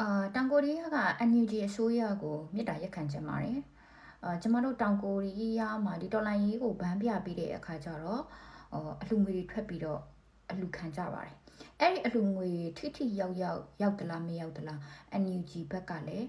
အာတောင်ကိုရီးယားက NUG အစိုးရကိုမြစ်တာရက်ခံချင်ပါတယ်။အာကျမတို့တောင်ကိုရီးယားမှာဒီတော်လိုင်းရေးကိုဘန်းပြပြီးတဲ့အခါကျတော့အလှငွေတွေထွက်ပြီးတော့အလှခံကြပါတယ်။အဲ့ဒီအလှငွေထိထိရောက်ရောက်ရောက်သလားမရောက်သလား NUG ဘက်ကလည်း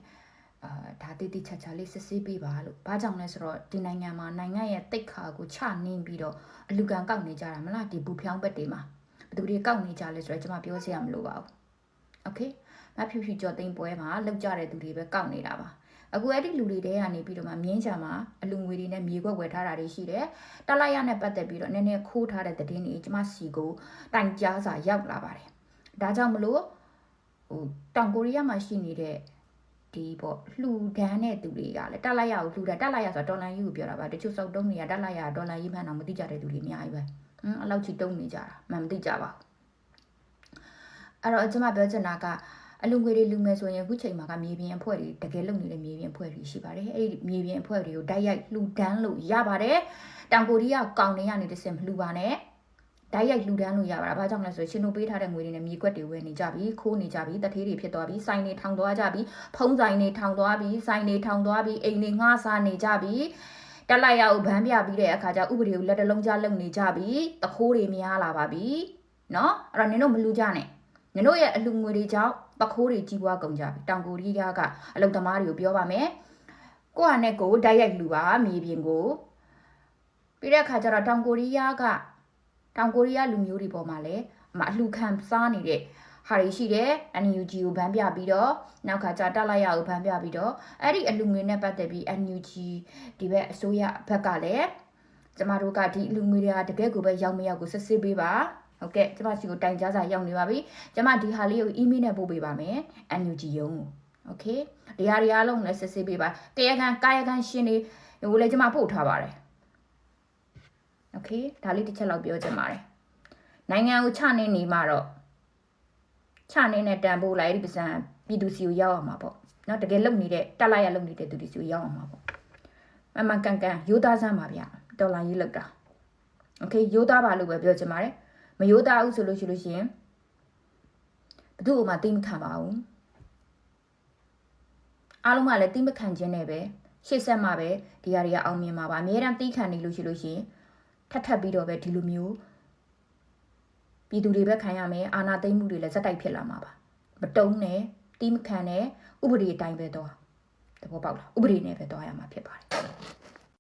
အာဒါတိတိချာချာလေးစစ်ဆေးပေးပါလို့။ဘာကြောင့်လဲဆိုတော့ဒီနိုင်ငံမှာနိုင်ငံရဲ့တိတ်ခါကိုချနှင်းပြီးတော့အလှကန်ကောက်နေကြတာမလားဒီဘူဖြောင်းဘက်တွေမှာ။ဘယ်သူတွေကောက်နေကြလဲဆိုတော့ကျွန်မပြောစရာမလိုပါဘူး။ Okay မဖြူဖြူကြော်သိမ်းပွဲမှာလောက်ကြတဲ့သူတွေပဲကောက်နေတာပါအခုအဲ့ဒီလူတွေတဲကနေပြီးတော့မှမြင်းချာမှာအလူငွေတွေနဲ့မြေခွက်ဝယ်ထားတာတွေရှိတယ်တလိုက်ရနဲ့ပတ်သက်ပြီးတော့နည်းနည်းခိုးထားတဲ့သတင်းတွေကျမစီကိုတိုင်ကြားစာရောက်လာပါတယ်ဒါကြောင့်မလို့ဟိုတောင်ကိုရီးယားမှာရှိနေတဲ့ဒီပေါ့လှူဒန်းတဲ့သူတွေကလည်းတက်လိုက်ရကိုလှူတာတက်လိုက်ရဆိုတော့ဒေါ်လာယူကိုပြောတာပါတချို့စောက်တုံးတွေကတက်လိုက်ရဒေါ်လာယူမှန်းတော့မသိကြတဲ့သူတွေအများကြီးပဲဟမ်အဲ့လောက်ချီတုံးနေကြတာမှန်မသိကြပါဘူးအဲ့တော့ကျမပြောချင်တာက အလူငွေတွေလူမယ်ဆိုရင်အခုချိန်မှာကမြေပြင်အဖွဲ့တွေတကယ်လုံနေတဲ့မြေပြင်အဖွဲ့တွေရှိပါတယ်အဲ့ဒီမြေပြင်အဖွဲ့တွေကိုတိုက်ရိုက်လှူဒန်းလို့ရပါတယ်တောင်ကိုရီးယားကောင်တွေကနေတစ်စင်မလှူပါနဲ့တိုက်ရိုက်လှူဒန်းလို့ရပါတယ်ဘာကြောင့်လဲဆိုရှင်တို့ပေးထားတဲ့ငွေတွေနဲ့မြေကွက်တွေဝယ်နေကြပြီခိုးနေကြပြီတထေးတွေဖြစ်သွားပြီစိုင်းတွေထောင်သွားကြပြီဖုံးဆိုင်တွေထောင်သွားပြီစိုင်းတွေထောင်သွားပြီအိမ်တွေငှားစားနေကြပြီတက်လိုက်ရအောင်ဗန်းပြပြီးတဲ့အခါကျဥပဒေကိုလက်တလုံးကြားလုံနေကြပြီတခိုးတွေများလာပါပြီเนาะအဲ့တော့နင်တို့မလူကြနဲ့ နင်တို့ရဲ့အလူငွေတွေကြောင့်ပခိုးတွေကြီးပွားကုန်ကြပြီတောင်ကိုရီးယားကအလုံသမားတွေကိုပြောပါမယ်ကိုကနဲ့ကိုတိုက်ရိုက်လူပါမြေပြင်ကိုပြီးတဲ့အခါကျတော့တောင်ကိုရီးယားကတောင်ကိုရီးယားလူမျိုးတွေပေါ်မှာလည်းအမအလှခံစားနေတဲ့ဟာတွေရှိတယ် NUG ကိုဗန်းပြပြီးတော့နောက်ခါကျတက်လိုက်ရကိုဗန်းပြပြီးတော့အဲ့ဒီအလူငွေနဲ့ပတ်သက်ပြီး NUG ဒီဘက်အစိုးရဘက်ကလည်းကျမတို့ကဒီအလူငွေတွေကတကယ်ကိုပဲရောက်မရောက်ကိုစစ်စစ်ပေးပါ ဟုတ်ကဲ့ကျမစီကိုတိုင်ကြားစာရောက်နေပါပြီ ကျမဒီဟာလေးကို email နဲ့ပို့ပေးပါမယ် NUG ရုံးကို okay ဒီဟာတွေအားလုံးလည်းစစ်ဆေးပေးပါတရားခံကာယခံရှင်တွေဟိုလည်းကျမပို့ထားပါတယ် okay ဒါလေးတစ်ချက်လောက်ပြောချင်ပါတယ်နိုင်ငံကိုချနေနေမှာတော့ချနေနဲ့တန်ဖိုးလိုက်ဒီပစံပြည်သူစီကိုရောက်အောင်မှာပေါ့เนาะတကယ်လုံနေတဲ့တက်လိုက်ရလုံနေတဲ့သူတွေစီကိုရောက်အောင်မှာပေါ့မမကန်ကန်ရိုးသားစမ်းပါဗျဒေါ်လာကြီးလောက်တာ okay ရိုးသားပါလို့ပဲပြောချင်ပါတယ် မရိုးသားဘူးဆိုလို့ရှိလို့ရှိရင်ဘယ်သူ့ကိုမှတိမခံပါဘူးအားလုံးကလည်းတိမခံခြင်းနဲ့ပဲရှေ့ဆက်မှပဲဒီဟာတွေကအောင်မြင်မှာပါအများအားတိခံနေလို့ရှိလို့ရှိရင်ထပ်ထပ်ပြီးတော့ပဲဒီလိုမျိုးပြည်သူတွေပဲခံရမယ်အာဏာသိမ်းမှုတွေလည်းဇက်တိုက်ဖြစ်လာမှာပါမတုံးနဲ့တိမခံနဲ့ဥပဒေအတိုင်းပဲတော့သဘောပေါက်လားဥပဒေနဲ့ပဲတော့ရမှာဖြစ်ပါတယ်